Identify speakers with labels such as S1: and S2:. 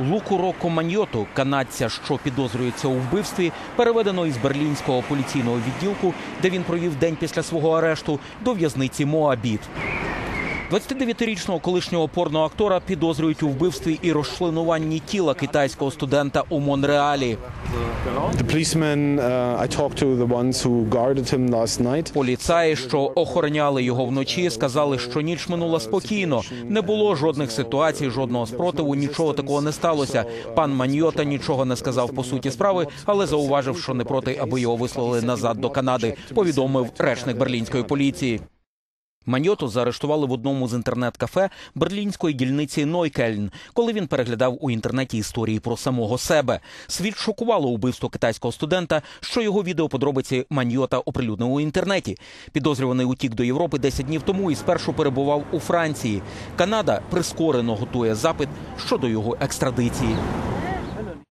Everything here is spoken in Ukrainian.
S1: Луку Роко Маньйоту, канадця, що підозрюється у вбивстві, переведено із берлінського поліційного відділку, де він провів день після свого арешту, до в'язниці Моабіт. 29-річного колишнього порноактора підозрюють у вбивстві і розчленуванні тіла китайського студента у Монреалі.
S2: Uh,
S1: Поліцаї, що охороняли його вночі, сказали, що ніч минула спокійно. Не було жодних ситуацій, жодного спротиву, нічого такого не сталося. Пан Маньйота нічого не сказав по суті справи, але зауважив, що не проти, аби його вислали назад до Канади. Повідомив речник берлінської поліції. Маньоту заарештували в одному з інтернет-кафе берлінської дільниці Нойкельн, коли він переглядав у інтернеті історії про самого себе. Світ шокувало убивство китайського студента, що його відеоподробиці Маньота оприлюднив у інтернеті. Підозрюваний утік до Європи 10 днів тому і спершу перебував у Франції. Канада прискорено готує запит щодо його екстрадиції.